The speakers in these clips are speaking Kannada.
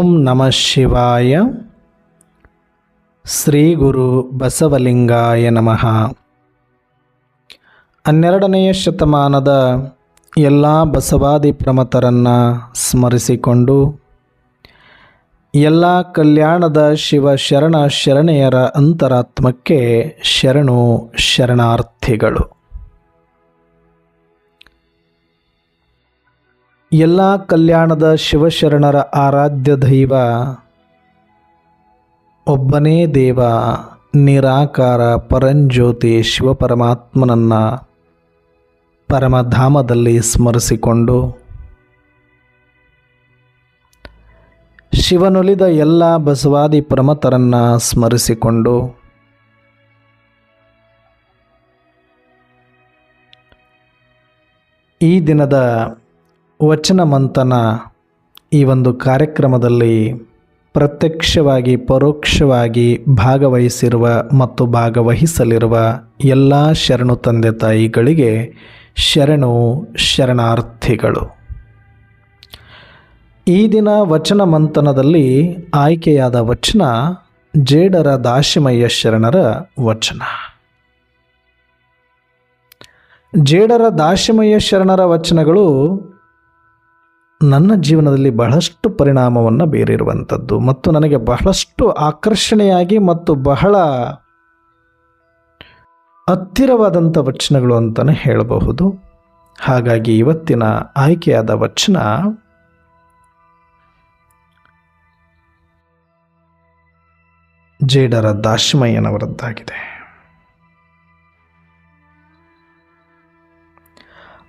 ಓಂ ನಮಃ ಶಿವಾಯ. ಶ್ರೀ ಗುರು ಬಸವಲಿಂಗಾಯ ನಮಃ. ಹನ್ನೆರಡನೆಯ ಶತಮಾನದ ಎಲ್ಲ ಬಸವಾದಿ ಪ್ರಮತರನ್ನು ಸ್ಮರಿಸಿಕೊಂಡು ಎಲ್ಲ ಕಲ್ಯಾಣದ ಶಿವ ಶರಣ ಶರಣೆಯರ ಅಂತರಾತ್ಮಕ್ಕೆ ಶರಣು ಶರಣಾರ್ಥಿಗಳು. ಎಲ್ಲ ಕಲ್ಯಾಣದ ಶಿವಶರಣರ ಆರಾಧ್ಯ ದೈವ, ಒಬ್ಬನೇ ದೇವ, ನಿರಾಕಾರ ಪರಂಜ್ಯೋತಿ ಶಿವಪರಮಾತ್ಮನನ್ನು ಪರಮಧಾಮದಲ್ಲಿ ಸ್ಮರಿಸಿಕೊಂಡು ಶಿವನುಲಿದ ಎಲ್ಲ ಬಸವಾದಿ ಪ್ರಮತರನ್ನು ಸ್ಮರಿಸಿಕೊಂಡು ಈ ದಿನದ ವಚನ ಮಂಥನ ಈ ಒಂದು ಕಾರ್ಯಕ್ರಮದಲ್ಲಿ ಪ್ರತ್ಯಕ್ಷವಾಗಿ, ಪರೋಕ್ಷವಾಗಿ ಭಾಗವಹಿಸಿರುವ ಮತ್ತು ಭಾಗವಹಿಸಲಿರುವ ಎಲ್ಲ ಶರಣು ತಂದೆ ತಾಯಿಗಳಿಗೆ ಶರಣು ಶರಣಾರ್ಥಿಗಳು. ಈ ದಿನ ವಚನ ಮಂಥನದಲ್ಲಿ ಆಯ್ಕೆಯಾದ ವಚನ ಜೇಡರ ದಾಶಿಮಯ್ಯ ಶರಣರ ವಚನ. ಜೇಡರ ದಾಶಿಮಯ್ಯ ಶರಣರ ವಚನಗಳು ನನ್ನ ಜೀವನದಲ್ಲಿ ಬಹಳಷ್ಟು ಪರಿಣಾಮವನ್ನು ಬೀರಿರುವಂಥದ್ದು ಮತ್ತು ನನಗೆ ಬಹಳಷ್ಟು ಆಕರ್ಷಣೆಯಾಗಿ ಮತ್ತು ಬಹಳ ಹತ್ತಿರವಾದಂಥ ವಚನಗಳು ಅಂತಲೇ ಹೇಳಬಹುದು. ಹಾಗಾಗಿ ಇವತ್ತಿನ ಆಯ್ಕೆಯಾದ ವಚನ ಜೇಡರ ದಾಶಮಯ್ಯನವರದ್ದಾಗಿದೆ.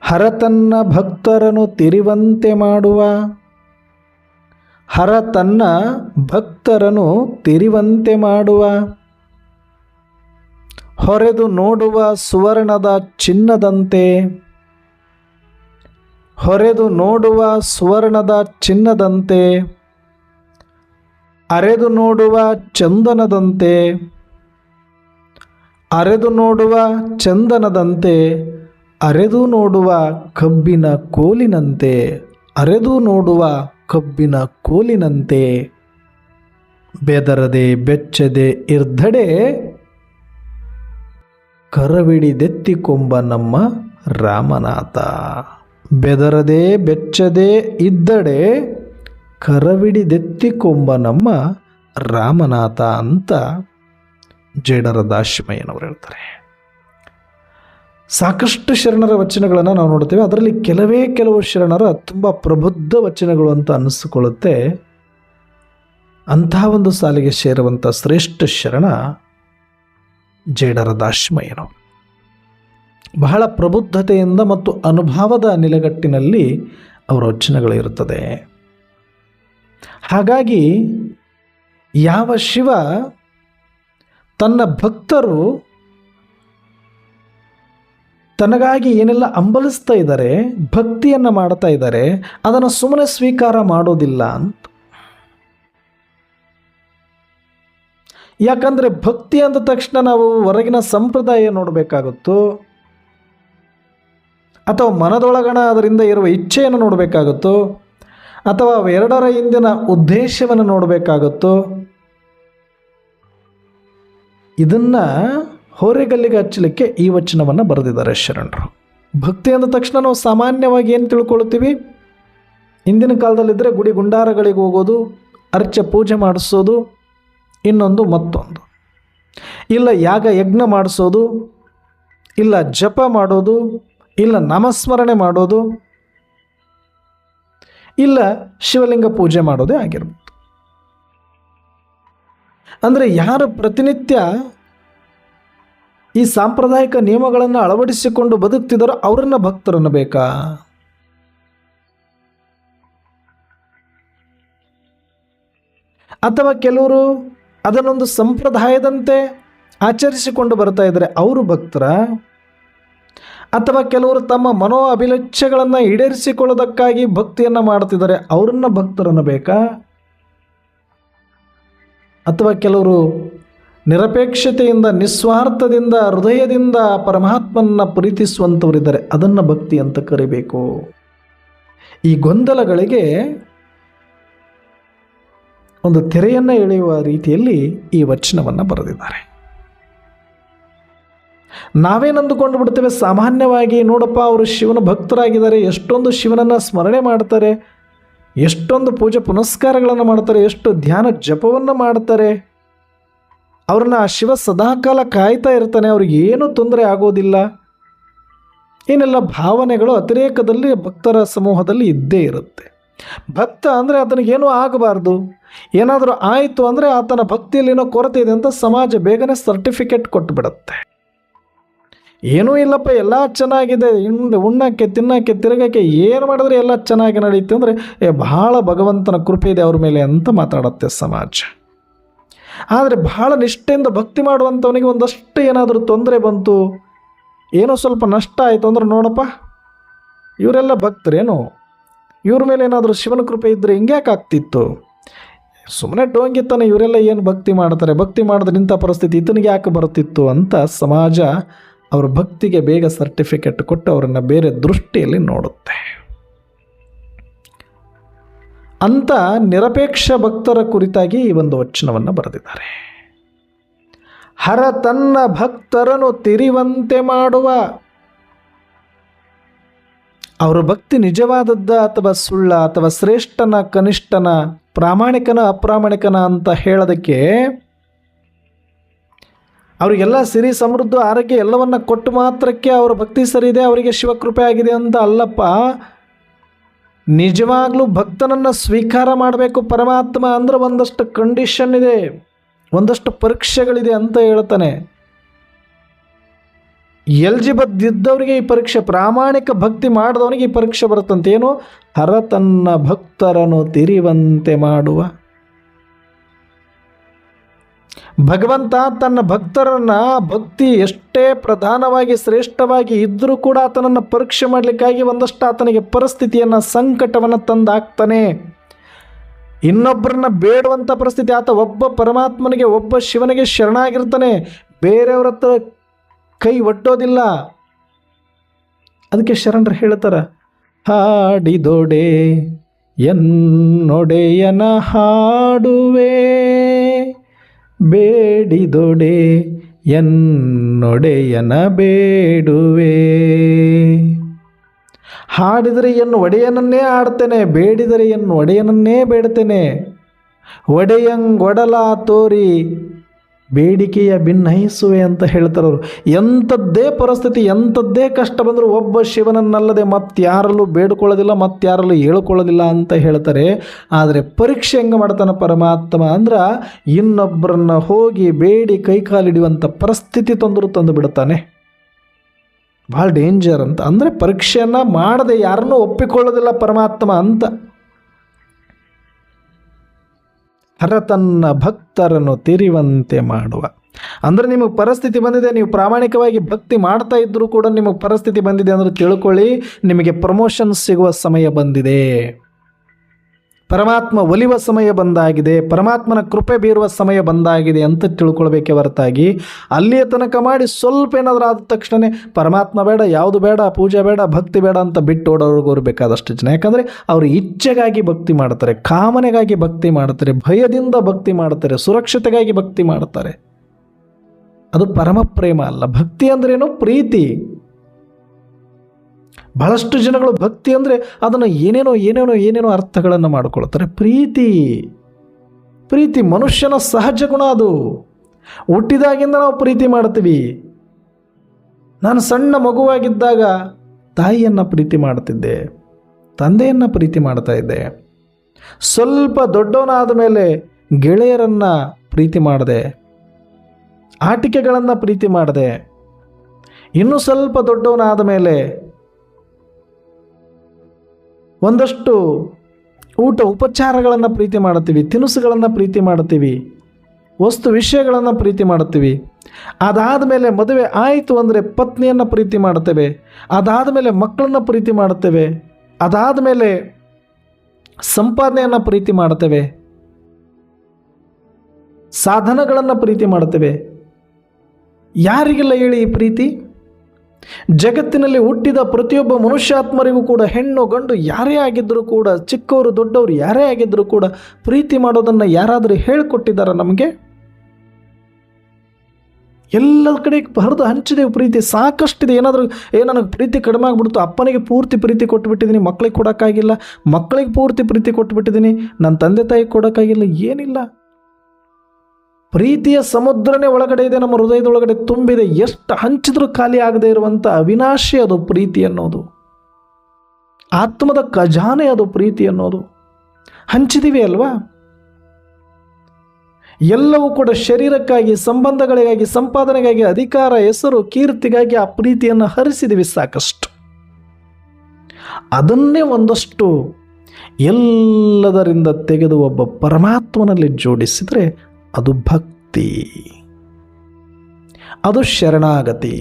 ಹರ ತನ್ನ ಭಕ್ತರನ್ನು ತಿರಿವಂತೆ ಮಾಡುವ. ಹರ ತನ್ನ ಭಕ್ತರನ್ನು ತಿರಿವಂತೆ ಮಾಡುವ. ಹೊರೆದು ನೋಡುವ ಸುವರ್ಣದ ಚಿನ್ನದಂತೆ. ಹೊರೆದು ನೋಡುವ ಸುವರ್ಣದ ಚಿನ್ನದಂತೆ. ಅರೆದು ನೋಡುವ ಚಂದನದಂತೆ. ಅರೆದು ನೋಡುವ ಚಂದನದಂತೆ. ಅರೆದು ನೋಡುವ ಕಬ್ಬಿನ ಕೋಲಿನಂತೆ, ಅರೆದು ನೋಡುವ ಕಬ್ಬಿನ ಕೋಲಿನಂತೆ. ಬೆದರದೆ ಬೆಚ್ಚದೆ ಇರ್ಧಡೆ ಕರವಿಡಿದೆತ್ತಿಕೊಂಬ ನಮ್ಮ ರಾಮನಾಥ. ಬೆದರದೆ ಬೆಚ್ಚದೆ ಇದ್ದಡೆ ಕರವಿಡಿದೆತ್ತಿಕೊಂಬ ನಮ್ಮ ರಾಮನಾಥ ಅಂತ ಜೇಡರ ದಾಶಿಮಯ್ಯನವರು ಹೇಳ್ತಾರೆ. ಸಾಕಷ್ಟು ಶರಣರ ವಚನಗಳನ್ನು ನಾವು ನೋಡ್ತೇವೆ ಅದರಲ್ಲಿ ಕೆಲವೇ ಕೆಲವು ಶರಣರ ತುಂಬ ಪ್ರಬುದ್ಧ ವಚನಗಳು ಅಂತ ಅನ್ನಿಸಿಕೊಳ್ಳುತ್ತೆ. ಅಂತಹ ಒಂದು ಸಾಲಿಗೆ ಸೇರುವಂಥ ಶ್ರೇಷ್ಠ ಶರಣ ಜೇಡರ ದಾಶ್ಮಯ್ಯನು ಬಹಳ ಪ್ರಬುದ್ಧತೆಯಿಂದ ಮತ್ತು ಅನುಭವದ ನೆಲೆಗಟ್ಟಿನಲ್ಲಿ ಅವರ ವಚನಗಳು ಇರುತ್ತದೆ. ಹಾಗಾಗಿ ಯಾವ ಶಿವ ತನ್ನ ಭಕ್ತರು ತನಗಾಗಿ ಏನೆಲ್ಲ ಅಂಬಲಿಸ್ತಾ ಇದ್ದಾರೆ, ಭಕ್ತಿಯನ್ನು ಮಾಡ್ತಾ ಇದ್ದಾರೆ, ಅದನ್ನು ಸುಮ್ಮನೆ ಸ್ವೀಕಾರ ಮಾಡೋದಿಲ್ಲ ಅಂತ. ಯಾಕಂದರೆ ಭಕ್ತಿ ಅಂದ ತಕ್ಷಣ ನಾವು ಹೊರಗಿನ ಸಂಪ್ರದಾಯ ನೋಡಬೇಕಾಗುತ್ತೋ, ಅಥವಾ ಮನದೊಳಗಣ ಅದರಿಂದ ಇರುವ ಇಚ್ಛೆಯನ್ನು ನೋಡಬೇಕಾಗುತ್ತೋ, ಅಥವಾ ಎರಡರ ಹಿಂದಿನ ಉದ್ದೇಶವನ್ನು ನೋಡಬೇಕಾಗುತ್ತೋ, ಇದನ್ನು ಹೋರೆಗಲ್ಲಿಗೆ ಹಚ್ಚಲಿಕ್ಕೆ ಈ ವಚನವನ್ನು ಬರೆದಿದ್ದಾರೆ ಶರಣರು. ಭಕ್ತಿ ಅಂದ ತಕ್ಷಣ ನಾವು ಸಾಮಾನ್ಯವಾಗಿ ಏನು ತಿಳ್ಕೊಳ್ತೀವಿ? ಹಿಂದಿನ ಕಾಲದಲ್ಲಿದ್ದರೆ ಗುಡಿ ಗುಂಡಾರಗಳಿಗೆ ಹೋಗೋದು, ಅರ್ಚ ಪೂಜೆ ಮಾಡಿಸೋದು, ಇನ್ನೊಂದು ಮತ್ತೊಂದು. ಇಲ್ಲ ಯಾಗ ಯಜ್ಞ ಮಾಡಿಸೋದು, ಇಲ್ಲ ಜಪ ಮಾಡೋದು, ಇಲ್ಲ ನಾಮಸ್ಮರಣೆ ಮಾಡೋದು, ಇಲ್ಲ ಶಿವಲಿಂಗ ಪೂಜೆ ಮಾಡೋದೇ ಆಗಿರ್ಬೋದು. ಅಂದರೆ ಯಾರು ಪ್ರತಿನಿತ್ಯ ಈ ಸಾಂಪ್ರದಾಯಿಕ ನಿಯಮಗಳನ್ನು ಅಳವಡಿಸಿಕೊಂಡು ಬದುಕ್ತಿದ್ದಾರೋ ಅವರನ್ನು ಭಕ್ತರನ್ನು ಬೇಕಾ? ಅಥವಾ ಕೆಲವರು ಅದನ್ನೊಂದು ಸಂಪ್ರದಾಯದಂತೆ ಆಚರಿಸಿಕೊಂಡು ಬರ್ತಾ ಇದ್ದಾರೆ ಅವರು ಭಕ್ತರ? ಅಥವಾ ಕೆಲವರು ತಮ್ಮ ಮನೋ ಅಭಿಲಕ್ಷ್ಯಗಳನ್ನು ಈಡೇರಿಸಿಕೊಳ್ಳೋದಕ್ಕಾಗಿ ಭಕ್ತಿಯನ್ನು ಮಾಡ್ತಿದ್ದಾರೆ ಅವರನ್ನು ಭಕ್ತರನ್ನು ಬೇಕಾ? ಅಥವಾ ಕೆಲವರು ನಿರಪೇಕ್ಷತೆಯಿಂದ, ನಿಸ್ವಾರ್ಥದಿಂದ, ಹೃದಯದಿಂದ ಪರಮಾತ್ಮನ ಪ್ರೀತಿಸುವಂಥವರಿದ್ದಾರೆ ಅದನ್ನು ಭಕ್ತಿ ಅಂತ ಕರಿಬೇಕು. ಈ ಗೊಂದಲಗಳಿಗೆ ಒಂದು ತೆರೆಯನ್ನು ಎಳೆಯುವ ರೀತಿಯಲ್ಲಿ ಈ ವಚನವನ್ನು ಬರೆದಿದ್ದಾರೆ. ನಾವೇನಂದುಕೊಂಡು ಬಿಡ್ತೇವೆ. ಸಾಮಾನ್ಯವಾಗಿ ನೋಡಪ್ಪ, ಅವರು ಶಿವನ ಭಕ್ತರಾಗಿದ್ದಾರೆ. ಎಷ್ಟೊಂದು ಶಿವನನ್ನು ಸ್ಮರಣೆ ಮಾಡ್ತಾರೆ. ಎಷ್ಟೊಂದು ಪೂಜೆ ಪುನಸ್ಕಾರಗಳನ್ನು ಮಾಡ್ತಾರೆ. ಎಷ್ಟು ಧ್ಯಾನ ಜಪವನ್ನು ಮಾಡ್ತಾರೆ. ಅವ್ರನ್ನ ಶಿವ ಸದಾಕಾಲ ಕಾಯ್ತಾ ಇರ್ತಾನೆ, ಅವ್ರಿಗೆ ಏನು ತೊಂದರೆ ಆಗೋದಿಲ್ಲ. ಏನೆಲ್ಲ ಭಾವನೆಗಳು ಅತಿರೇಕದಲ್ಲಿ ಭಕ್ತರ ಸಮೂಹದಲ್ಲಿ ಇದ್ದೇ ಇರುತ್ತೆ. ಭಕ್ತ ಅಂದರೆ ಆತನಿಗೇನೂ ಆಗಬಾರ್ದು. ಏನಾದರೂ ಆಯಿತು ಅಂದರೆ ಆತನ ಭಕ್ತಿಯಲ್ಲಿ ಏನೋ ಕೊರತೆ ಇದೆ ಅಂತ ಸಮಾಜ ಬೇಗನೆ ಸರ್ಟಿಫಿಕೇಟ್ ಕೊಟ್ಟುಬಿಡುತ್ತೆ ಏನೂ ಇಲ್ಲಪ್ಪ, ಎಲ್ಲ ಚೆನ್ನಾಗಿದೆ. ಹಿಂದೆ ಉಣ್ಣಕ್ಕೆ, ತಿನ್ನಕ್ಕೆ, ತಿರುಗಕ್ಕೆ ಏನು ಮಾಡಿದ್ರೆ ಎಲ್ಲ ಚೆನ್ನಾಗಿ ನಡೆಯುತ್ತೆ ಅಂದರೆ, ಏ, ಬಹಳ ಭಗವಂತನ ಕೃಪೆ ಇದೆ ಅವ್ರ ಮೇಲೆ ಅಂತ ಮಾತಾಡುತ್ತೆ ಸಮಾಜ. ಆದರೆ ಬಹಳ ನಿಷ್ಠೆಯಿಂದ ಭಕ್ತಿ ಮಾಡುವಂಥವನಿಗೆ ಒಂದಷ್ಟು ಏನಾದರೂ ತೊಂದರೆ ಬಂತು, ಏನೋ ಸ್ವಲ್ಪ ನಷ್ಟ ಆಯಿತು ಅಂದ್ರೆ ನೋಡಪ್ಪ, ಇವರೆಲ್ಲ ಭಕ್ತರೇನು? ಇವ್ರ ಮೇಲೆ ಏನಾದರೂ ಶಿವನ ಕೃಪೆ ಇದ್ದರೆ ಹಿಂಗ್ಯಾಕೆ ಆಗ್ತಿತ್ತು? ಸುಮ್ಮನೆ ಟೋಂಗಿತ್ತಾನೆ ಇವರೆಲ್ಲ ಏನು ಭಕ್ತಿ ಮಾಡ್ತಾರೆ? ಭಕ್ತಿ ಮಾಡಿದ್ರೆ ಇಂಥ ಪರಿಸ್ಥಿತಿ ಇತನಿಗೆ ಯಾಕೆ ಬರ್ತಿತ್ತು ಅಂತ ಸಮಾಜ ಅವ್ರ ಭಕ್ತಿಗೆ ಬೇಗ ಸರ್ಟಿಫಿಕೇಟ್ ಕೊಟ್ಟು ಅವರನ್ನು ಬೇರೆ ದೃಷ್ಟಿಯಲ್ಲಿ ನೋಡುತ್ತೆ. ಅಂತ ನಿರಪೇಕ್ಷ ಭಕ್ತರ ಕುರಿತಾಗಿ ಈ ಒಂದು ವಚನವನ್ನು ಬರೆದಿದ್ದಾರೆ. ಹರ ತನ್ನ ಭಕ್ತರನ್ನು ತಿರಿವಂತೆ ಮಾಡುವ. ಅವರ ಭಕ್ತಿ ನಿಜವಾದದ್ದ ಅಥವಾ ಸುಳ್ಳ ಅಥವಾ ಶ್ರೇಷ್ಠನ, ಕನಿಷ್ಠನ, ಪ್ರಾಮಾಣಿಕನ, ಅಪ್ರಾಮಾಣಿಕನ ಅಂತ ಹೇಳೋದಕ್ಕೆ ಅವರಿಗೆಲ್ಲ ಸಿರಿ, ಸಮೃದ್ಧ ಆರೋಗ್ಯ ಎಲ್ಲವನ್ನ ಕೊಟ್ಟು ಮಾತ್ರಕ್ಕೆ ಅವರ ಭಕ್ತಿ ಸರಿ ಇದೆ ಅವರಿಗೆ ಶಿವಕೃಪೆ ಆಗಿದೆ ಅಂತ ಅಲ್ಲಪ್ಪ. ನಿಜವಾಗ್ಲೂ ಭಕ್ತನನ್ನು ಸ್ವೀಕಾರ ಮಾಡಬೇಕು ಪರಮಾತ್ಮ ಅಂದ್ರೆ ಒಂದಷ್ಟು ಕಂಡೀಷನ್ ಇದೆ, ಒಂದಷ್ಟು ಪರೀಕ್ಷೆಗಳಿದೆ ಅಂತ ಹೇಳ್ತಾನೆ. ಎಲ್ಜಿಬದ್ದಿದ್ದವರಿಗೆ ಈ ಪರೀಕ್ಷೆ, ಪ್ರಾಮಾಣಿಕ ಭಕ್ತಿ ಮಾಡಿದವನಿಗೆ ಈ ಪರೀಕ್ಷೆ ಬರುತ್ತಂತೆ ಏನು ಹರ ತನ್ನ ಭಕ್ತರನ್ನು ತಿರಿವಂತೆ ಮಾಡುವ. ಭಗವಂತ ತನ್ನ ಭಕ್ತರನ್ನು, ಭಕ್ತಿ ಎಷ್ಟೇ ಪ್ರಧಾನವಾಗಿ, ಶ್ರೇಷ್ಠವಾಗಿ ಇದ್ದರೂ ಕೂಡ ಆತನನ್ನು ಪರೀಕ್ಷೆ ಮಾಡಲಿಕ್ಕಾಗಿ ಒಂದಷ್ಟು ಆತನಿಗೆ ಪರಿಸ್ಥಿತಿಯನ್ನು, ಸಂಕಟವನ್ನು ತಂದಾಕ್ತಾನೆ. ಇನ್ನೊಬ್ಬರನ್ನ ಬೇಡುವಂಥ ಪರಿಸ್ಥಿತಿ ಆತ ಒಬ್ಬ ಪರಮಾತ್ಮನಿಗೆ, ಒಬ್ಬ ಶಿವನಿಗೆ ಶರಣಾಗಿರ್ತಾನೆ. ಬೇರೆಯವ್ರ ಹತ್ರ ಕೈ ಒಟ್ಟೋದಿಲ್ಲ ಅದಕ್ಕೆ ಶರಣರು ಹೇಳ್ತಾರ, ಹಾಡಿದೊಡೆ ಎನ್ನೊಡೆಯನ ಹಾಡುವೆ. ಬೇಡಿದೊಡೆ ಎನ್ನೊಡೆಯನ ಬೇಡುವೆ. ಹಾಡಿದರೆ ಎನ್ನು ಒಡೆಯನನ್ನೇ ಆಡ್ತೇನೆ ಬೇಡಿದರೆ ಎನ್ನು ಒಡೆಯನನ್ನೇ ಬೇಡ್ತೇನೆ. ಒಡೆಯಂಗೊಡಲ ತೋರಿ ಬೇಡಿಕೆಯ ಭಿನ್ನಹಿಸುವೆ ಅಂತ ಹೇಳ್ತಾರವರು ಎಂಥದ್ದೇ ಪರಿಸ್ಥಿತಿ, ಎಂಥದ್ದೇ ಕಷ್ಟ ಬಂದರೂ ಒಬ್ಬ ಶಿವನನ್ನಲ್ಲದೆ ಮತ್ತಾರಲ್ಲೂ ಬೇಡ್ಕೊಳ್ಳೋದಿಲ್ಲ, ಮತ್ತಾರಲ್ಲೂ ಹೇಳ್ಕೊಳ್ಳೋದಿಲ್ಲ ಅಂತ ಹೇಳ್ತಾರೆ. ಆದರೆ ಪರೀಕ್ಷೆ ಹೆಂಗೆ ಮಾಡ್ತಾನೆ ಪರಮಾತ್ಮ? ಅಂದ್ರೆ ಇನ್ನೊಬ್ಬರನ್ನ ಹೋಗಿ ಬೇಡಿ ಕೈಕಾಲಿಡುವಂಥ ಪರಿಸ್ಥಿತಿ ತಂದರೂ ತಂದು ಬಿಡ್ತಾನೆ. ಭಾಳ ಡೇಂಜರ್ ಅಂತ. ಅಂದರೆ ಪರೀಕ್ಷೆಯನ್ನು ಮಾಡದೆ ಯಾರನ್ನೂ ಒಪ್ಪಿಕೊಳ್ಳೋದಿಲ್ಲ ಪರಮಾತ್ಮ ಅಂತ. ಹರ ತನ್ನ ಭಕ್ತರನ್ನು ತಿರಿವಂತೆ ಮಾಡುವ. ಅಂದರೆ ನಿಮಗೆ ಪರಿಸ್ಥಿತಿ ಬಂದಿದೆ, ನೀವು ಪ್ರಾಮಾಣಿಕವಾಗಿ ಭಕ್ತಿ ಮಾಡ್ತಾ ಇದ್ದರೂ ಕೂಡ ನಿಮಗೆ ಪರಿಸ್ಥಿತಿ ಬಂದಿದೆ ಅಂದರೆ ತಿಳ್ಕೊಳ್ಳಿ, ನಿಮಗೆ ಪ್ರಮೋಷನ್ ಸಿಗುವ ಸಮಯ ಬಂದಿದೆ. ಪರಮಾತ್ಮ ಒಲಿವ ಸಮಯ ಬಂದಾಗಿದೆ, ಪರಮಾತ್ಮನ ಕೃಪೆ ಬೀರುವ ಸಮಯ ಬಂದಾಗಿದೆ ಅಂತ ತಿಳ್ಕೊಳ್ಬೇಕೆ ಹೊರತಾಗಿ, ಅಲ್ಲಿಯ ತನಕ ಮಾಡಿ ಸ್ವಲ್ಪ ಏನಾದರೂ ಆದ ತಕ್ಷಣ ಪರಮಾತ್ಮ ಬೇಡ, ಯಾವುದು ಬೇಡ, ಪೂಜೆ ಬೇಡ, ಭಕ್ತಿ ಬೇಡ ಅಂತ ಬಿಟ್ಟು ಓಡೋರ್ಗೋರು ಬೇಕಾದಷ್ಟು ಜನ. ಯಾಕಂದರೆ ಅವರು ಇಚ್ಛೆಗಾಗಿ ಭಕ್ತಿ ಮಾಡ್ತಾರೆ, ಕಾಮನೆಗಾಗಿ ಭಕ್ತಿ ಮಾಡ್ತಾರೆ, ಭಯದಿಂದ ಭಕ್ತಿ ಮಾಡ್ತಾರೆ, ಸುರಕ್ಷತೆಗಾಗಿ ಭಕ್ತಿ ಮಾಡ್ತಾರೆ. ಅದು ಪರಮ ಪ್ರೇಮ ಅಲ್ಲ. ಭಕ್ತಿ ಅಂದ್ರೇನು ಪ್ರೀತಿ. ಬಹಳಷ್ಟು ಜನಗಳು ಭಕ್ತಿ ಅಂದರೆ ಅದನ್ನು ಏನೇನೋ ಏನೇನೋ ಏನೇನೋ ಅರ್ಥಗಳನ್ನು ಮಾಡಿಕೊಳ್ತಾರೆ. ಪ್ರೀತಿ ಪ್ರೀತಿ ಮನುಷ್ಯನ ಸಹಜ ಗುಣ ಅದು. ಹುಟ್ಟಿದಾಗಿಂದ ನಾವು ಪ್ರೀತಿ ಮಾಡ್ತೀವಿ. ನಾನು ಸಣ್ಣ ಮಗುವಾಗಿದ್ದಾಗ ತಾಯಿಯನ್ನು ಪ್ರೀತಿ ಮಾಡ್ತಿದ್ದೆ, ತಂದೆಯನ್ನು ಪ್ರೀತಿ ಮಾಡ್ತಾ ಇದ್ದೆ. ಸ್ವಲ್ಪ ದೊಡ್ಡವನಾದ ಮೇಲೆ ಗೆಳೆಯರನ್ನು ಪ್ರೀತಿ ಮಾಡಿದೆ, ಆಟಿಕೆಗಳನ್ನು ಪ್ರೀತಿ ಮಾಡಿದೆ. ಇನ್ನೂ ಸ್ವಲ್ಪ ದೊಡ್ಡವನಾದ ಮೇಲೆ ಒಂದಷ್ಟು ಊಟ ಉಪಚಾರಗಳನ್ನು ಪ್ರೀತಿ ಮಾಡುತ್ತೀವಿ, ತಿನಿಸುಗಳನ್ನು ಪ್ರೀತಿ ಮಾಡುತ್ತೀವಿ, ವಸ್ತು ವಿಷಯಗಳನ್ನು ಪ್ರೀತಿ ಮಾಡುತ್ತೀವಿ. ಅದಾದ ಮೇಲೆ ಮದುವೆ ಆಯಿತು ಅಂದರೆ ಪತ್ನಿಯನ್ನು ಪ್ರೀತಿ ಮಾಡುತ್ತೇವೆ, ಅದಾದ ಮೇಲೆ ಮಕ್ಕಳನ್ನು ಪ್ರೀತಿ ಮಾಡುತ್ತೇವೆ, ಅದಾದ ಮೇಲೆ ಸಂಪಾದನೆಯನ್ನು ಪ್ರೀತಿ ಮಾಡುತ್ತೇವೆ, ಸಾಧನಗಳನ್ನು ಪ್ರೀತಿ ಮಾಡುತ್ತೇವೆ. ಯಾರಿಗೆಲ್ಲ ಹೇಳಿ ಈ ಪ್ರೀತಿ? ಜಗತ್ತಿನಲ್ಲಿ ಹುಟ್ಟಿದ ಪ್ರತಿಯೊಬ್ಬ ಮನುಷ್ಯಾತ್ಮರಿಗೂ ಕೂಡ ಹೆಣ್ಣು ಗಂಡು ಯಾರೇ ಆಗಿದ್ದರೂ ಕೂಡ, ಚಿಕ್ಕವರು ದೊಡ್ಡವರು ಯಾರೇ ಆಗಿದ್ದರೂ ಕೂಡ ಪ್ರೀತಿ ಮಾಡೋದನ್ನು ಯಾರಾದರೂ ಹೇಳಿಕೊಟ್ಟಿದ್ದಾರೆ ನಮಗೆ? ಎಲ್ಲ ಕಡೆ ಹರಿದು ಹಂಚಿದೆವು ಪ್ರೀತಿ. ಸಾಕಷ್ಟಿದೆ. ಏನಾದರೂ ಏ, ನನಗೆ ಪ್ರೀತಿ ಕಡಿಮೆ ಆಗಿಬಿಡ್ತು. ಅಪ್ಪನಿಗೆ ಪೂರ್ತಿ ಪ್ರೀತಿ ಕೊಟ್ಟುಬಿಟ್ಟಿದ್ದೀನಿ ಮಕ್ಕಳಿಗೆ ಕೊಡೋಕ್ಕಾಗಿಲ್ಲ. ಮಕ್ಕಳಿಗೆ ಪೂರ್ತಿ ಪ್ರೀತಿ ಕೊಟ್ಟುಬಿಟ್ಟಿದ್ದೀನಿ ನನ್ನ ತಂದೆ ತಾಯಿಗೆ ಕೊಡೋಕ್ಕಾಗಿಲ್ಲ. ಏನಿಲ್ಲ. ಪ್ರೀತಿಯ ಸಮುದ್ರನೇ ಒಳಗಡೆ ಇದೆ, ನಮ್ಮ ಹೃದಯದೊಳಗಡೆ ತುಂಬಿದೆ, ಎಷ್ಟು ಹಂಚಿದ್ರೂ ಖಾಲಿ ಆಗದೆ ಇರುವಂಥ ಅವಿನಾಶಿ ಅದು ಪ್ರೀತಿ ಅನ್ನೋದು. ಆತ್ಮದ ಖಜಾನೆ ಅದು ಪ್ರೀತಿ ಅನ್ನೋದು. ಹಂಚಿದೀವಿ ಅಲ್ವಾ? ಎಲ್ಲವೂ ಕೂಡ ಶರೀರಕ್ಕಾಗಿ, ಸಂಬಂಧಗಳಿಗಾಗಿ, ಸಂಪಾದನೆಗಾಗಿ, ಅಧಿಕಾರ, ಹೆಸರು, ಕೀರ್ತಿಗಾಗಿ ಆ ಪ್ರೀತಿಯನ್ನು ಹರಿಸಿದೀವಿ ಸಾಕಷ್ಟು. ಅದನ್ನೇ ಒಂದಷ್ಟು ಎಲ್ಲದರಿಂದ ತೆಗೆದು ಒಬ್ಬ ಪರಮಾತ್ಮನಲ್ಲಿ ಜೋಡಿಸಿದರೆ ಅದು ಭಕ್ತಿ, ಅದು ಶರಣಾಗತಿ.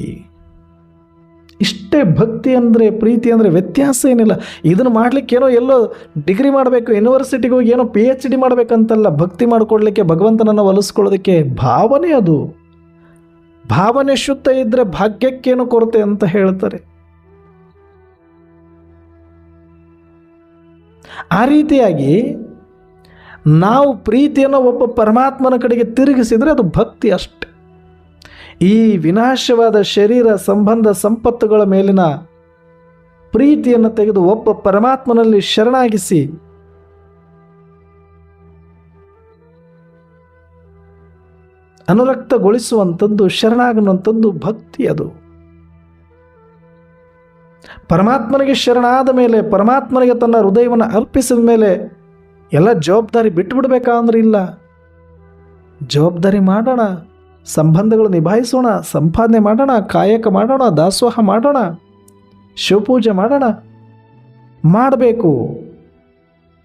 ಇಷ್ಟೇ ಭಕ್ತಿ ಅಂದರೆ ಪ್ರೀತಿ ಅಂದರೆ ವ್ಯತ್ಯಾಸ ಏನಿಲ್ಲ. ಇದನ್ನು ಮಾಡಲಿಕ್ಕೆ ಏನೋ ಎಲ್ಲೋ ಡಿಗ್ರಿ ಮಾಡಬೇಕು, ಯೂನಿವರ್ಸಿಟಿಗೆ ಹೋಗಿ ಏನೋ ಪಿ ಎಚ್ ಡಿ ಮಾಡಬೇಕಂತಲ್ಲ, ಭಕ್ತಿ ಮಾಡಿಕೊಡ್ಲಿಕ್ಕೆ ಭಗವಂತನನ್ನು ಒಲಿಸ್ಕೊಳ್ಳೋದಕ್ಕೆ ಭಾವನೆ ಅದು. ಭಾವನೆ ಶುದ್ಧ ಇದ್ದರೆ ಭಾಗ್ಯಕ್ಕೇನು ಕೊರತೆ ಅಂತ ಹೇಳ್ತಾರೆ. ಆ ರೀತಿಯಾಗಿ ನಾವು ಪ್ರೀತಿಯನ್ನು ಒಬ್ಬ ಪರಮಾತ್ಮನ ಕಡೆಗೆ ತಿರುಗಿಸಿದರೆ ಅದು ಭಕ್ತಿ ಅಷ್ಟೆ. ಈ ವಿನಾಶವಾದ ಶರೀರ ಸಂಬಂಧ ಸಂಪತ್ತುಗಳ ಮೇಲಿನ ಪ್ರೀತಿಯನ್ನು ತೆಗೆದು ಒಬ್ಬ ಪರಮಾತ್ಮನಲ್ಲಿ ಶರಣಾಗಿಸಿ ಅನುರಕ್ತಗೊಳಿಸುವಂಥದ್ದು ಶರಣಾಗುವಂಥದ್ದು ಭಕ್ತಿ ಅದು. ಪರಮಾತ್ಮನಿಗೆ ಶರಣಾದ ಮೇಲೆ, ಪರಮಾತ್ಮನಿಗೆ ತನ್ನ ಹೃದಯವನ್ನು ಅರ್ಪಿಸಿದ ಮೇಲೆ ಎಲ್ಲ ಜವಾಬ್ದಾರಿ ಬಿಟ್ಟು ಬಿಡಬೇಕಾ ಅಂದ್ರೆ ಇಲ್ಲ. ಜವಾಬ್ದಾರಿ ಮಾಡೋಣ, ಸಂಬಂಧಗಳು ನಿಭಾಯಿಸೋಣ, ಸಂಪಾದನೆ ಮಾಡೋಣ, ಕಾಯಕ ಮಾಡೋಣ, ದಾಸೋಹ ಮಾಡೋಣ, ಶಿವಪೂಜೆ ಮಾಡೋಣ. ಮಾಡಬೇಕು.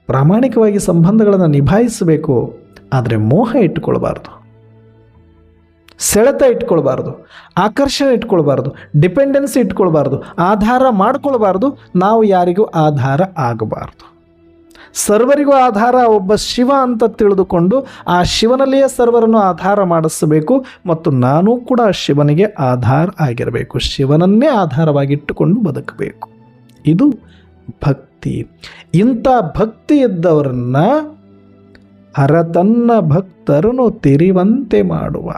ಪ್ರಾಮಾಣಿಕವಾಗಿ ಸಂಬಂಧಗಳನ್ನು ನಿಭಾಯಿಸಬೇಕು. ಆದರೆ ಮೋಹ ಇಟ್ಕೊಳ್ಬಾರ್ದು. ಸೆಳೆತ ಇಟ್ಕೊಳ್ಬಾರ್ದು. ಆಕರ್ಷಣೆ ಇಟ್ಕೊಳ್ಬಾರ್ದು. ಡಿಪೆಂಡೆನ್ಸಿ ಇಟ್ಕೊಳ್ಬಾರ್ದು. ಆಧಾರ ಮಾಡ್ಕೊಳ್ಬಾರ್ದು. ನಾವು ಯಾರಿಗೂ ಆಧಾರ ಆಗಬಾರ್ದು. ಸರ್ವರಿಗೂ ಆಧಾರ, ಒಬ್ಬ ಶಿವ ಅಂತ ತಿಳಿದುಕೊಂಡು ಆ ಶಿವನಲ್ಲಿಯೇ ಸರ್ವರನ್ನು ಆಧಾರ ಮಾಡಿಸಬೇಕು ಮತ್ತು ನಾನು ಕೂಡ ಶಿವನಿಗೆ ಆಧಾರ ಆಗಿರಬೇಕು. ಶಿವನನ್ನೇ ಆಧಾರವಾಗಿಟ್ಟುಕೊಂಡು ಬದುಕಬೇಕು. ಇದು ಭಕ್ತಿ. ಇಂಥ ಭಕ್ತಿ ಇದ್ದವರನ್ನ ಹರತನ್ನ ಭಕ್ತರನ್ನು ತಿರಿವಂತೆ ಮಾಡುವ.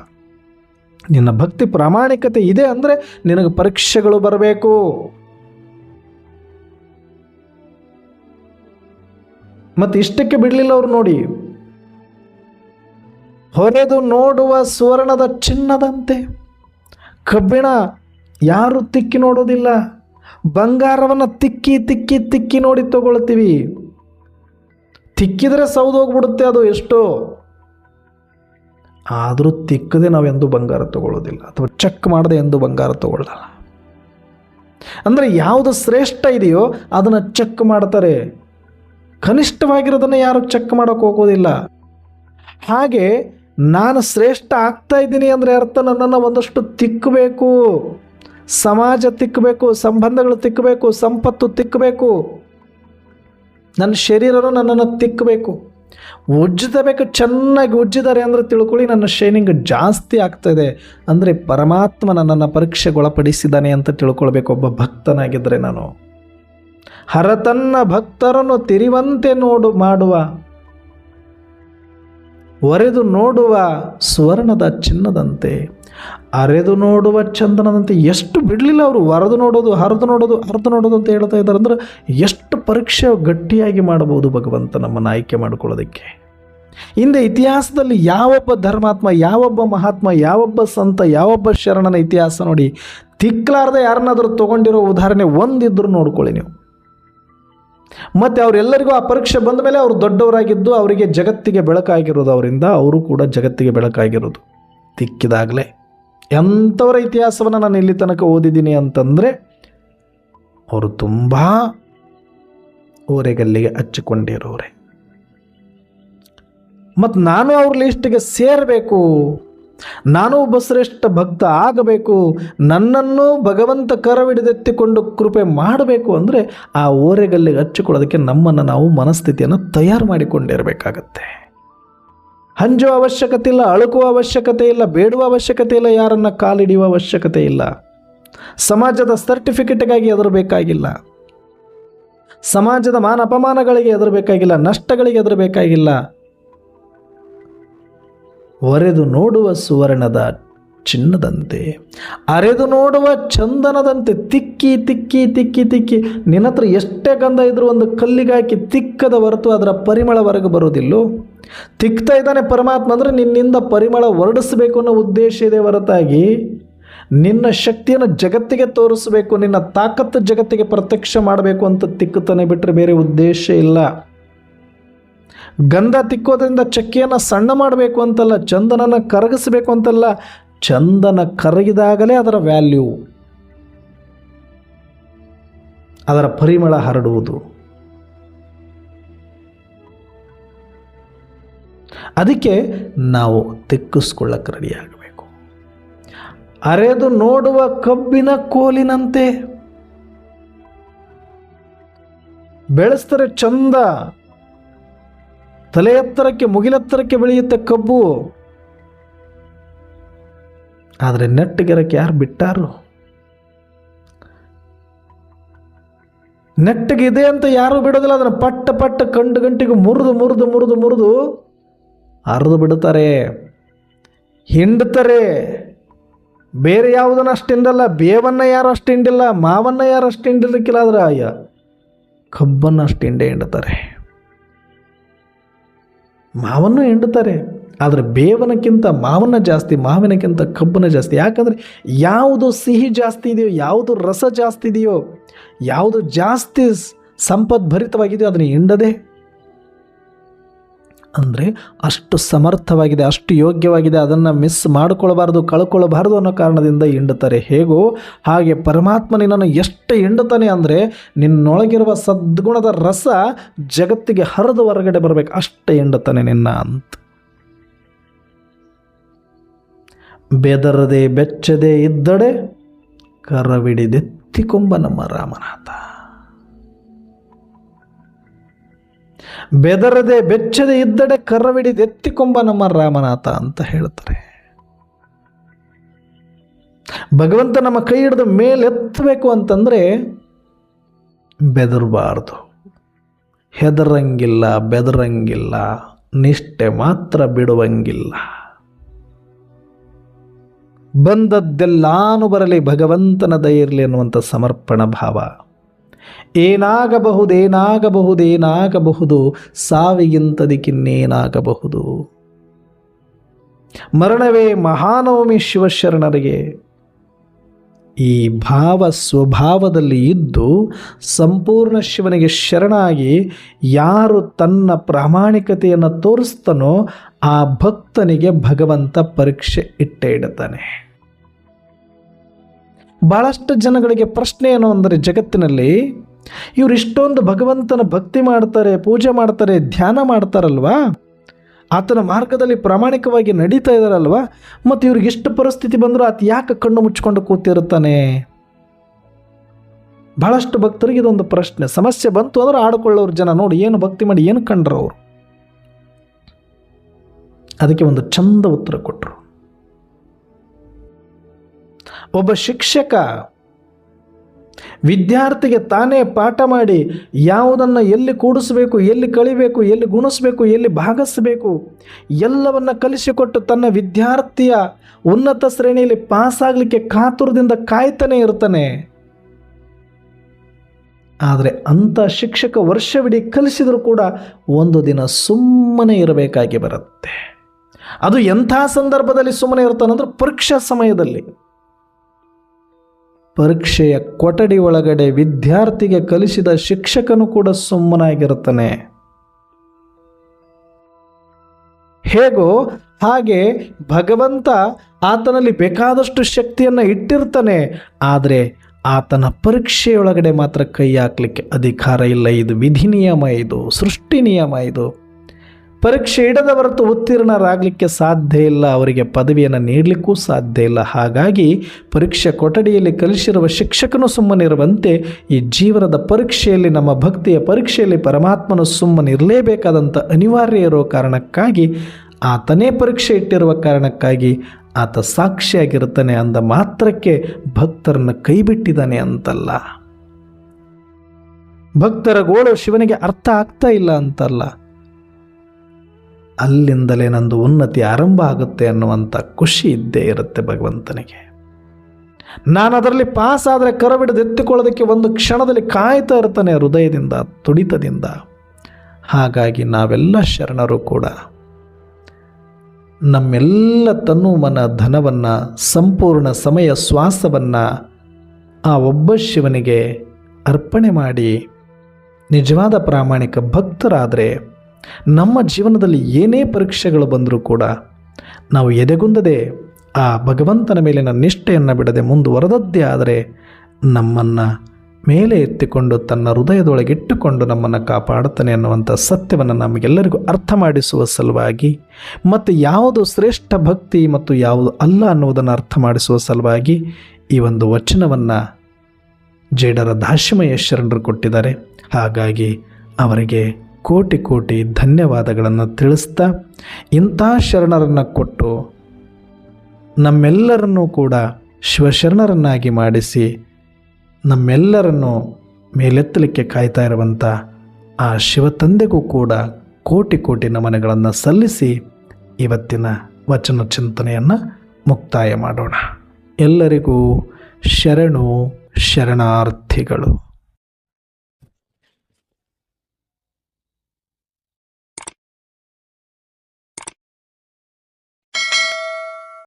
ನಿನ್ನ ಭಕ್ತಿ ಪ್ರಾಮಾಣಿಕತೆ ಇದೆ ಅಂದರೆ ನಿನಗೆ ಪರೀಕ್ಷೆಗಳು ಬರಬೇಕು. ಮತ್ತು ಇಷ್ಟಕ್ಕೆ ಬಿಡಲಿಲ್ಲ ಅವರು ನೋಡಿ. ಹೊರೆದು ನೋಡುವ ಸುವರ್ಣದ ಚಿನ್ನದಂತೆ. ಕಬ್ಬಿಣ ಯಾರು ತಿಕ್ಕಿ ನೋಡೋದಿಲ್ಲ ಬಂಗಾರವನ್ನು ತಿಕ್ಕಿ ತಿಕ್ಕಿ ತಿಕ್ಕಿ ನೋಡಿ ತಗೊಳ್ತೀವಿ. ತಿಕ್ಕಿದರೆ ಸೌದೋಗ್ಬಿಡುತ್ತೆ ಅದು ಎಷ್ಟೋ. ಆದರೂ ತಿಕ್ಕದೆ ನಾವು ಎಂದೂ ಬಂಗಾರ ತಗೊಳ್ಳೋದಿಲ್ಲ ಅಥವಾ ಚೆಕ್ ಮಾಡದೆ ಎಂದೂ ಬಂಗಾರ ತಗೊಳ್ಳಲ್ಲ ಅಂದರೆ ಯಾವುದು ಶ್ರೇಷ್ಠ ಇದೆಯೋ ಅದನ್ನು ಚೆಕ್ ಮಾಡ್ತಾರೆ. ಕನಿಷ್ಠವಾಗಿರೋದನ್ನು ಯಾರು ಚೆಕ್ ಮಾಡೋಕೆ ಹೋಗೋದಿಲ್ಲ. ಹಾಗೆ ನಾನು ಶ್ರೇಷ್ಠ ಆಗ್ತಾ ಇದ್ದೀನಿ ಅಂದರೆ ಅರ್ಥ ನನ್ನನ್ನು ಒಂದಷ್ಟು ತಿಕ್ಕಬೇಕು ಸಮಾಜ ತಿಕ್ಕಬೇಕು ಸಂಬಂಧಗಳು ತಿಕ್ಕಬೇಕು ಸಂಪತ್ತು ತಿಕ್ಕಬೇಕು ನನ್ನ ಶರೀರನು ನನ್ನನ್ನು ತಿಕ್ಕಬೇಕು ಉಜ್ಜಬೇಕು ಚೆನ್ನಾಗಿ ಉಜ್ಜಿದ್ದಾರೆ ಅಂದರೆ ತಿಳ್ಕೊಳ್ಳಿ, ನನ್ನ ಶೈನಿಂಗ್ ಜಾಸ್ತಿ ಆಗ್ತಾಯಿದೆ ಅಂದರೆ ಪರಮಾತ್ಮ ನನ್ನನ್ನು ಪರೀಕ್ಷೆಗೊಳಪಡಿಸಿದ್ದಾನೆ ಅಂತ ತಿಳ್ಕೊಳ್ಬೇಕು, ಒಬ್ಬ ಭಕ್ತನಾಗಿದ್ದರೆ ನಾನು. ಹರತನ್ನ ಭಕ್ತರನ್ನು ತಿರಿವಂತೆ ನೋಡು ಮಾಡುವ, ಒರೆದು ನೋಡುವ ಸುವರ್ಣದ ಚಿನ್ನದಂತೆ, ಅರೆದು ನೋಡುವ ಚಂದನದಂತೆ. ಎಷ್ಟು ಬಿಡಲಿಲ್ಲ ಅವರು, ವರೆದು ನೋಡೋದು, ಹರಿದು ನೋಡೋದು, ಅರ್ದು ನೋಡೋದು ಅಂತ ಹೇಳ್ತಾ ಇದ್ದಾರೆ. ಅಂದರೆ ಎಷ್ಟು ಪರೀಕ್ಷೆ ಗಟ್ಟಿಯಾಗಿ ಮಾಡಬಹುದು ಭಗವಂತ ನಮ್ಮನ್ನು ಆಯ್ಕೆ ಮಾಡಿಕೊಳ್ಳೋದಕ್ಕೆ. ಹಿಂದೆ ಇತಿಹಾಸದಲ್ಲಿ ಯಾವೊಬ್ಬ ಧರ್ಮಾತ್ಮ, ಯಾವೊಬ್ಬ ಮಹಾತ್ಮ, ಯಾವೊಬ್ಬ ಸಂತ, ಯಾವೊಬ್ಬ ಶರಣನ ಇತಿಹಾಸ ನೋಡಿ, ತಿಕ್ಲಾರ್ದೆ ಯಾರನ್ನಾದರೂ ತೊಗೊಂಡಿರೋ ಉದಾಹರಣೆ ಒಂದಿದ್ರು ನೋಡ್ಕೊಳ್ಳಿ ನೀವು. ಮತ್ತು ಅವರೆಲ್ಲರಿಗೂ ಆ ಪರೀಕ್ಷೆ ಬಂದ ಮೇಲೆ ಅವರು ದೊಡ್ಡವರಾಗಿದ್ದು ಅವರಿಗೆ ಜಗತ್ತಿಗೆ ಬೆಳಕಾಗಿರೋದು ಅವರಿಂದ ಅವರು ಕೂಡ ಜಗತ್ತಿಗೆ ಬೆಳಕಾಗಿರೋದು. ತಿಕ್ಕಿದಾಗಲೇ. ಎಂಥವರ ಇತಿಹಾಸವನ್ನು ನಾನು ಇಲ್ಲಿ ತನಕ ಓದಿದ್ದೀನಿ ಅಂತಂದರೆ ಅವರು ತುಂಬ ಓರೆಗಲ್ಲಿಗೆ ಹಚ್ಚಿಕೊಂಡಿರೋರೆ. ಮತ್ತು ನಾನು ಅವ್ರ ಲಿಸ್ಟಿಗೆ ಸೇರಬೇಕು. ನಾನು ಒಬ್ಬ ಶ್ರೇಷ್ಠ ಭಕ್ತ ಆಗಬೇಕು, ನನ್ನನ್ನು ಭಗವಂತ ಕರವಿಡಿದೆತ್ತಿಕೊಂಡು ಕೃಪೆ ಮಾಡಬೇಕು ಅಂದರೆ ಆ ಓರೆಗಲ್ಲಿಗೆ ಹಚ್ಚಿಕೊಳ್ಳೋದಕ್ಕೆ ನಮ್ಮನ್ನು ನಾವು ಮನಸ್ಥಿತಿಯನ್ನು ತಯಾರು ಮಾಡಿಕೊಂಡಿರಬೇಕಾಗತ್ತೆ. ಹಂಜುವ ಅವಶ್ಯಕತೆ ಇಲ್ಲ, ಅಳುಕುವ ಅವಶ್ಯಕತೆ ಇಲ್ಲ, ಬೇಡುವ ಅವಶ್ಯಕತೆ ಇಲ್ಲ, ಯಾರನ್ನು ಕಾಲಿಡಿಯುವ ಅವಶ್ಯಕತೆ ಇಲ್ಲ. ಸಮಾಜದ ಸರ್ಟಿಫಿಕೇಟ್ಗಾಗಿ ಎದುರಬೇಕಾಗಿಲ್ಲ ಸಮಾಜದ ಮಾನ ಅಪಮಾನಗಳಿಗೆ ಎದುರಬೇಕಾಗಿಲ್ಲ ನಷ್ಟಗಳಿಗೆ ಎದುರಬೇಕಾಗಿಲ್ಲ ಒರೆದು ನೋಡುವ ಸುವರ್ಣದ ಚಿನ್ನದಂತೆ, ಅರೆದು ನೋಡುವ ಚಂದನದಂತೆ ತಿಕ್ಕಿ ತಿಕ್ಕಿ ತಿಕ್ಕಿ ತಿಕ್ಕಿ, ನಿನ್ನ ಹತ್ರ ಎಷ್ಟೇ ಗಂಧ ಇದ್ರೂ ಒಂದು ಕಲ್ಲಿಗೆ ಹಾಕಿ ತಿಕ್ಕದ ಹೊರತು ಅದರ ಪರಿಮಳ ಹೊರಗೆ ಬರೋದಿಲ್ಲೋ ತಿಕ್ತಾ ಇದ್ದಾನೆ ಪರಮಾತ್ಮ ಅಂದರೆ ನಿನ್ನಿಂದ ಪರಿಮಳ ಹೊರಡಿಸಬೇಕು ಅನ್ನೋ ಉದ್ದೇಶ ಇದೆ ಹೊರತಾಗಿ, ನಿನ್ನ ಶಕ್ತಿಯನ್ನು ಜಗತ್ತಿಗೆ ತೋರಿಸಬೇಕು, ನಿನ್ನ ತಾಕತ್ತು ಜಗತ್ತಿಗೆ ಪ್ರತ್ಯಕ್ಷ ಮಾಡಬೇಕು ಅಂತ ತಿಕ್ಕುತ್ತಾನೆ ಬಿಟ್ಟರೆ ಬೇರೆ ಉದ್ದೇಶ ಇಲ್ಲ. ಗಂಧ ತಿಕ್ಕೋದ್ರಿಂದ ಚಕ್ಕೆಯನ್ನು ಸಣ್ಣ ಮಾಡಬೇಕು ಅಂತಲ್ಲ ಚಂದನನ ಕರಗಿಸಬೇಕು ಅಂತಲ್ಲ, ಚಂದನ ಕರಗಿದಾಗಲೇ ಅದರ ವ್ಯಾಲ್ಯೂ. ಅದರ ಪರಿಮಳ ಹರಡುವುದು. ಅದಕ್ಕೆ ನಾವು ತಿಕ್ಕಿಸ್ಕೊಳ್ಳಕ್ಕೆ ರೆಡಿಯಾಗಬೇಕು ಅರೆದು ನೋಡುವ ಕಬ್ಬಿನ ಕೋಲಿನಂತೆ. ಬೆಳೆಸ್ತಾರೆ ಚಂದ. ತಲೆ ಎತ್ತರಕ್ಕೆ ಮುಗಿಲೆತ್ತರಕ್ಕೆ ಬೆಳೆಯುತ್ತೆ ಕಬ್ಬು. ಆದರೆ ನೆಟ್ಟಗೆರಕ್ಕೆ ಯಾರು ಬಿಟ್ಟಾರು? ನೆಟ್ಟಗಿದೆ ಅಂತ ಯಾರು ಬಿಡೋದಿಲ್ಲ. ಅದನ್ನು ಪಟ್ಟ ಪಟ್ಟ ಕಂಡು ಗಂಟೆಗೆ ಮುರಿದು ಮುರಿದು ಮುರಿದು ಮುರಿದು ಹರಿದು ಬಿಡುತ್ತಾರೆ. ಹಿಂಡ್ತಾರೆ ಬೇರೆ ಯಾವುದನ್ನು ಅಷ್ಟು ಹಿಂಡಲ್ಲ. ಬೇವನ್ನು ಯಾರು ಅಷ್ಟು ಹಿಂಡಿಲ್ಲ. ಮಾವನ್ನು ಯಾರು ಅಷ್ಟು ಹಿಂಡಿಲಿಕ್ಕಿಲ್ಲ. ಆದ್ರೆ ಅಯ್ಯ, ಕಬ್ಬನ್ನು ಅಷ್ಟು ಹಿಂಡೆ ಹಿಂಡುತ್ತಾರೆ. ಮಾವನ್ನು ಹಿಂಡುತ್ತಾರೆ. ಆದರೆ ಬೇವನಕ್ಕಿಂತ ಮಾವನ್ನ ಜಾಸ್ತಿ, ಮಾವಿನಕ್ಕಿಂತ ಕಬ್ಬನ ಜಾಸ್ತಿ. ಯಾಕಂದರೆ ಯಾವುದು ಸಿಹಿ ಜಾಸ್ತಿ ಇದೆಯೋ, ಯಾವುದು ರಸ ಜಾಸ್ತಿ ಇದೆಯೋ, ಯಾವುದು ಜಾಸ್ತಿ ಸಂಪದ್ಭರಿತವಾಗಿದೆಯೋ ಅದನ್ನು ಹಿಂಡದೆ ಅಂದರೆ ಅಷ್ಟು ಸಮರ್ಥವಾಗಿದೆ, ಅಷ್ಟು ಯೋಗ್ಯವಾಗಿದೆ, ಅದನ್ನು ಮಿಸ್ ಮಾಡಿಕೊಳ್ಬಾರ್ದು, ಕಳ್ಕೊಳ್ಬಾರ್ದು ಅನ್ನೋ ಕಾರಣದಿಂದ ಹಿಂಡುತ್ತಾರೆ. ಹೇಗೋ ಹಾಗೆ ಪರಮಾತ್ಮ ನಿನ್ನನ್ನು ಎಷ್ಟು ಹಿಂಡುತ್ತಾನೆ ಅಂದರೆ ನಿನ್ನೊಳಗಿರುವ ಸದ್ಗುಣದ ರಸ ಜಗತ್ತಿಗೆ ಹರಿದು ಹೊರಗಡೆ ಬರಬೇಕು, ಅಷ್ಟು ಹಿಂಡುತ್ತಾನೆ ನಿನ್ನ ಅಂತ. ಬೆದರದೆ ಬೆಚ್ಚದೆ ಇದ್ದಡೆ ಕರವಿಡಿದೆತ್ತಿಕೊಂಬ ನಮ್ಮ ರಾಮನಾಥ. ಬೆದರದೆ ಬೆಚ್ಚದೆ ಇದ್ದಡೆ ಕರವಿಡಿದೆತ್ತಿಕೊಂಬ ನಮ್ಮ ರಾಮನಾಥ ಅಂತ ಹೇಳ್ತಾರೆ. ಭಗವಂತ ನಮ್ಮ ಕೈ ಹಿಡಿದು ಮೇಲೆತ್ತಬೇಕು ಅಂತಂದರೆ ಬೆದರಬಾರ್ದು. ಹೆದರಂಗಿಲ್ಲ, ಬೆದರಂಗಿಲ್ಲ, ನಿಷ್ಠೆ ಮಾತ್ರ ಬಿಡುವಂಗಿಲ್ಲ. ಬಂದದ್ದೆಲ್ಲಾನು ಬರಲಿ ಭಗವಂತನ ದಯ ಇರಲಿ ಅನ್ನುವಂಥ ಸಮರ್ಪಣ ಭಾವ. ಏನಾಗಬಹುದೇನಾಗಬಹುದೇನಾಗಬಹುದು ಸಾವಿಗಿಂತದಕ್ಕಿನ್ನೇನಾಗಬಹುದು ಮರಣವೇ ಮಹಾನವಮಿ ಶಿವಶರಣರಿಗೆ. ಈ ಭಾವ ಸ್ವಭಾವದಲ್ಲಿ ಇದ್ದು ಸಂಪೂರ್ಣ ಶಿವನಿಗೆ ಶರಣಾಗಿ ಯಾರು ತನ್ನ ಪ್ರಾಮಾಣಿಕತೆಯನ್ನು ತೋರಿಸ್ತಾನೋ ಆ ಭಕ್ತನಿಗೆ ಭಗವಂತ ಪರೀಕ್ಷೆ ಇಟ್ಟೇ ಇಡುತ್ತಾನೆ ಭಾಳಷ್ಟು ಜನಗಳಿಗೆ ಪ್ರಶ್ನೆ ಏನು ಅಂದರೆ ಜಗತ್ತಿನಲ್ಲಿ ಇವರು ಇಷ್ಟೊಂದು ಭಗವಂತನ ಭಕ್ತಿ ಮಾಡ್ತಾರೆ, ಪೂಜೆ ಮಾಡ್ತಾರೆ, ಧ್ಯಾನ ಮಾಡ್ತಾರಲ್ವಾ? ಆತನ ಮಾರ್ಗದಲ್ಲಿ ಪ್ರಾಮಾಣಿಕವಾಗಿ ನಡೀತಾ ಇದ್ದಾರಲ್ವಾ ಮತ್ತು ಇವ್ರಿಗೆ ಎಷ್ಟು ಪರಿಸ್ಥಿತಿ ಬಂದರೂ ಆತ ಯಾಕೆ ಕಣ್ಣು ಮುಚ್ಕೊಂಡು ಕೂತಿರುತ್ತಾನೆ? ಭಾಳಷ್ಟು ಭಕ್ತರಿಗೆ ಇದೊಂದು ಪ್ರಶ್ನೆ. ಸಮಸ್ಯೆ ಬಂತು ಅಂದ್ರೆ ಆಡ್ಕೊಳ್ಳೋರು ಜನ ನೋಡಿ ಏನು ಭಕ್ತಿ ಮಾಡಿ ಏನು ಕಂಡ್ರು ಅವರು? ಅದಕ್ಕೆ ಒಂದು ಚಂದ ಉತ್ತರ ಕೊಟ್ಟರು ಒಬ್ಬ ಶಿಕ್ಷಕ ವಿದ್ಯಾರ್ಥಿಗೆ ತಾನೇ ಪಾಠ ಮಾಡಿ ಯಾವುದನ್ನು ಎಲ್ಲಿ ಕೂಡಿಸಬೇಕು, ಎಲ್ಲಿ ಕಳಿಬೇಕು ಎಲ್ಲಿ ಗುಣಿಸಬೇಕು, ಎಲ್ಲಿ ಭಾಗಿಸಬೇಕು, ಎಲ್ಲವನ್ನು ಕಲಿಸಿಕೊಟ್ಟು ತನ್ನ ವಿದ್ಯಾರ್ಥಿಯ ಉನ್ನತ ಶ್ರೇಣಿಯಲ್ಲಿ ಪಾಸಾಗಲಿಕ್ಕೆ ಕಾತುರದಿಂದ ಕಾಯ್ತಾನೆ ಇರ್ತಾನೆ. ಆದರೆ ಅಂಥ ಶಿಕ್ಷಕ ವರ್ಷವಿಡೀ ಕಲಿಸಿದರೂ ಕೂಡ ಒಂದು ದಿನ ಸುಮ್ಮನೆ ಇರಬೇಕಾಗಿ ಬರುತ್ತೆ. ಅದು ಎಂಥ ಸಂದರ್ಭದಲ್ಲಿ ಸುಮ್ಮನೆ ಇರ್ತಾನಂದ್ರೆ ಪರೀಕ್ಷಾ ಸಮಯದಲ್ಲಿ. ಪರೀಕ್ಷೆಯ ಕೊಠಡಿ ಒಳಗಡೆ ವಿದ್ಯಾರ್ಥಿಗೆ ಕಲಿಸಿದ ಶಿಕ್ಷಕನು ಕೂಡ ಸುಮ್ಮನಾಗಿರುತ್ತಾನೆ. ಹೇಗೋ ಹಾಗೆ ಭಗವಂತ ಆತನಲ್ಲಿ ಬೇಕಾದಷ್ಟು ಶಕ್ತಿಯನ್ನು ಇಟ್ಟಿರ್ತಾನೆ, ಆದರೆ ಆತನ ಪರೀಕ್ಷೆಯೊಳಗಡೆ ಮಾತ್ರ ಕೈ ಹಾಕ್ಲಿಕ್ಕೆ ಅಧಿಕಾರ ಇಲ್ಲ. ಇದು ವಿಧಿ ನಿಯಮ ಇದು ಸೃಷ್ಟಿ ನಿಯಮ, ಇದು ಪರೀಕ್ಷೆ ಇಡದ ಹೊರತು ಉತ್ತೀರ್ಣರಾಗಲಿಕ್ಕೆ ಸಾಧ್ಯ ಇಲ್ಲ. ಅವರಿಗೆ ಪದವಿಯನ್ನು ನೀಡಲಿಕ್ಕೂ ಸಾಧ್ಯ ಇಲ್ಲ. ಹಾಗಾಗಿ ಪರೀಕ್ಷೆ ಕೊಠಡಿಯಲ್ಲಿ ಕಲಿಸಿರುವ ಶಿಕ್ಷಕನು ಸುಮ್ಮನಿರುವಂತೆ ಈ ಜೀವನದ ಪರೀಕ್ಷೆಯಲ್ಲಿ, ನಮ್ಮ ಭಕ್ತಿಯ ಪರೀಕ್ಷೆಯಲ್ಲಿ ಪರಮಾತ್ಮನು ಸುಮ್ಮನಿರಲೇಬೇಕಾದಂಥ ಅನಿವಾರ್ಯ ಇರೋ ಕಾರಣಕ್ಕಾಗಿ ಆತನೇ ಪರೀಕ್ಷೆ ಇಟ್ಟಿರುವ ಕಾರಣಕ್ಕಾಗಿ ಆತ ಸಾಕ್ಷಿಯಾಗಿರ್ತಾನೆ ಅಂದ ಮಾತ್ರಕ್ಕೆ ಭಕ್ತರನ್ನು ಕೈಬಿಟ್ಟಿದ್ದಾನೆ ಅಂತಲ್ಲ. ಭಕ್ತರ ಗೋಳು ಶಿವನಿಗೆ ಅರ್ಥ ಆಗ್ತಾ ಇಲ್ಲ ಅಂತಲ್ಲ. ಅಲ್ಲಿಂದಲೇ ನಂದು ಉನ್ನತಿ ಆರಂಭ ಆಗುತ್ತೆ ಅನ್ನುವಂಥ ಖುಷಿ ಇದ್ದೇ ಇರುತ್ತೆ ಭಗವಂತನಿಗೆ. ನಾನು ಅದರಲ್ಲಿ ಪಾಸ್ ಆದರೆ ಕರಬಿಡದು ಎತ್ತಿಕೊಳ್ಳೋದಕ್ಕೆ ಒಂದು ಕ್ಷಣದಲ್ಲಿ ಕಾಯ್ತಾ ಇರ್ತಾನೆ ಹೃದಯದಿಂದ, ತುಡಿತದಿಂದ. ಹಾಗಾಗಿ ನಾವೆಲ್ಲ ಶರಣರು ಕೂಡ ನಮ್ಮೆಲ್ಲ ತನು ಮನ ಧನವನ್ನು, ಸಂಪೂರ್ಣ ಸಮಯ ಶ್ವಾಸವನ್ನು ಆ ಒಬ್ಬ ಶಿವನಿಗೆ ಅರ್ಪಣೆ ಮಾಡಿ ನಿಜವಾದ ಪ್ರಾಮಾಣಿಕ ಭಕ್ತರಾದರೆ ನಮ್ಮ ಜೀವನದಲ್ಲಿ ಏನೇ ಪರೀಕ್ಷೆಗಳು ಬಂದರೂ ಕೂಡ ನಾವು ಎದೆಗುಂದದೆ ಆ ಭಗವಂತನ ಮೇಲಿನ ನಿಷ್ಠೆಯನ್ನು ಬಿಡದೆ ಮುಂದುವರೆದದ್ದೇ ಆದರೆ ನಮ್ಮನ್ನು ಮೇಲೆ ಎತ್ತಿಕೊಂಡು ತನ್ನ ಹೃದಯದೊಳಗಿಟ್ಟುಕೊಂಡು ನಮ್ಮನ್ನು ಕಾಪಾಡುತ್ತಾನೆ ಅನ್ನುವಂಥ ಸತ್ಯವನ್ನು ನಮಗೆಲ್ಲರಿಗೂ ಅರ್ಥ ಮಾಡಿಸುವ ಸಲುವಾಗಿ ಮತ್ತು ಯಾವುದು ಶ್ರೇಷ್ಠ ಭಕ್ತಿ ಮತ್ತು ಯಾವುದು ಅಲ್ಲ ಅನ್ನುವುದನ್ನು ಅರ್ಥ ಮಾಡಿಸುವ ಸಲುವಾಗಿ ಈ ಒಂದು ವಚನವನ್ನು ಜೇಡರ ದಾಶಿಮಯ ಶರಣರು ಕೊಟ್ಟಿದ್ದಾರೆ. ಹಾಗಾಗಿ ಅವರಿಗೆ ಕೋಟಿ ಕೋಟಿ ಧನ್ಯವಾದಗಳನ್ನು ತಿಳಿಸ್ತಾ ಇಂಥ ಶರಣರನ್ನು ಕೊಟ್ಟು ನಮ್ಮೆಲ್ಲರನ್ನೂ ಕೂಡ ಶಿವಶರಣರನ್ನಾಗಿ ಮಾಡಿಸಿ ನಮ್ಮೆಲ್ಲರನ್ನು ಮೇಲೆತ್ತಲಿಕ್ಕೆ ಕಾಯ್ತಾ ಇರುವಂಥ ಆ ಶಿವತಂದೆಗೂ ಕೂಡ ಕೋಟಿ ಕೋಟಿ ನಮನಗಳನ್ನು ಸಲ್ಲಿಸಿ ಇವತ್ತಿನ ವಚನ ಚಿಂತನೆಯನ್ನು ಮುಕ್ತಾಯ ಮಾಡೋಣ. ಎಲ್ಲರಿಗೂ ಶರಣು ಶರಣಾರ್ಥಿಗಳು.